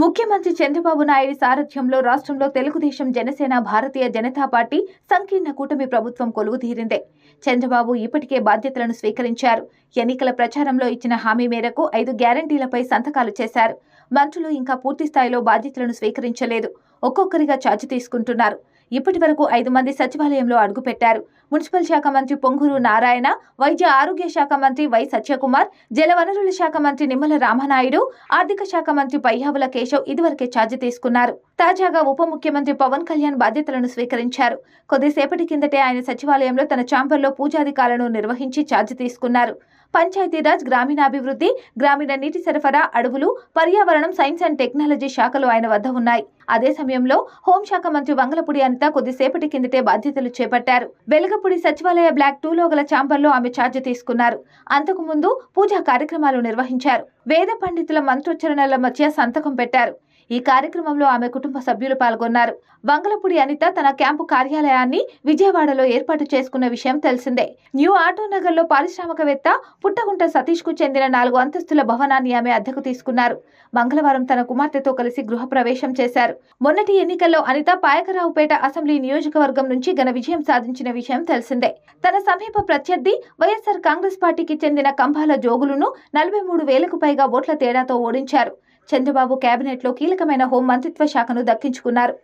ముఖ్యమంత్రి చంద్రబాబు నాయుడు సారథ్యంలో రాష్ట్రంలో తెలుగుదేశం జనసేన భారతీయ జనతా పార్టీ సంకీర్ణ కూటమి ప్రభుత్వం కొలువుతీరిందే చంద్రబాబు ఇప్పటికే బాధ్యతలను స్వీకరించారు. ఎన్నికల ప్రచారంలో ఇచ్చిన హామీ మేరకు ఐదు గ్యారంటీలపై సంతకాలు చేశారు. మంత్రులు ఇంకా పూర్తి స్థాయిలో బాధ్యతలను స్వీకరించలేదు. ఒక్కొక్కరిగా ఛార్జ్ తీసుకుంటున్నారు. ఇప్పటి వరకు ఐదు మంది సచివాలయంలో అడుగుపెట్టారు మున్సిపల్ శాఖ మంత్రి పొంగూరు నారాయణ వైద్య ఆరోగ్య శాఖ మంత్రి వై సత్యకుమార్ జలవనరుల శాఖ మంత్రి నిమ్మల రామనాయుడు ఆర్థిక శాఖ మంత్రి పయ్యావుల కేశవ్ ఇదివరకే ఛార్జ్ తీసుకున్నారు. తాజాగా ఉప ముఖ్యమంత్రి పవన్ కళ్యాణ్ బాధ్యతలను స్వీకరించారు. కొద్దిసేపటి కిందటే ఆయన సచివాలయంలో తన ఛాంబర్లో పూజాధికారులను నిర్వహించి ఛార్జ్ తీసుకున్నారు. పంచాయతీరాజ్ గ్రామీణాభివృద్ధి గ్రామీణ నీటి సరఫరా అడవులు పర్యావరణం సైన్స్ అండ్ టెక్నాలజీ శాఖలు ఆయన వద్ద ఉన్నాయి. అదే సమయంలో హోంశాఖ మంత్రి వంగలపూడి అనిత కొద్దిసేపటి కిందటే బాధ్యతలు చేపట్టారు. వెలగపూడి సచివాలయ బ్లాక్ టూలో గల ఛాంబర్లో ఆమె ఛార్జ్ తీసుకున్నారు. అంతకు ముందు పూజా కార్యక్రమాలు నిర్వహించారు. వేద పండితుల మంత్రోచ్చరణల మధ్య సంతకం పెట్టారు. ఈ కార్యక్రమంలో ఆమె కుటుంబ సభ్యులు పాల్గొన్నారు. వంగలపూడి అనిత తన క్యాంపు కార్యాలయాన్ని విజయవాడలో ఏర్పాటు చేసుకున్న విషయం తెలిసిందే. న్యూ ఆటో నగర్లో పారిశ్రామికవేత్త పుట్టగుంట సతీష్కు చెందిన నాలుగు అంతస్తుల భవనాన్ని ఆమె అద్దెకు తీసుకున్నారు. మంగళవారం తన కుమార్తెతో కలిసి గృహప్రవేశం చేశారు. మొన్నటి ఎన్నికల్లో అనిత పాయకరావుపేట అసెంబ్లీ నియోజకవర్గం నుంచి ఘన విజయం సాధించిన విషయం తెలిసిందే. తన సమీప ప్రత్యర్థి వైఎస్ఆర్ కాంగ్రెస్ పార్టీకి చెందిన కంభాల జోగులను నలభై మూడు వేలకు పైగా ఓట్ల తేడాతో ఓడించారు. చంద్రబాబు కేబినెట్లో కీలకమైన హోం మంత్రిత్వ శాఖను దక్కించుకున్నారు.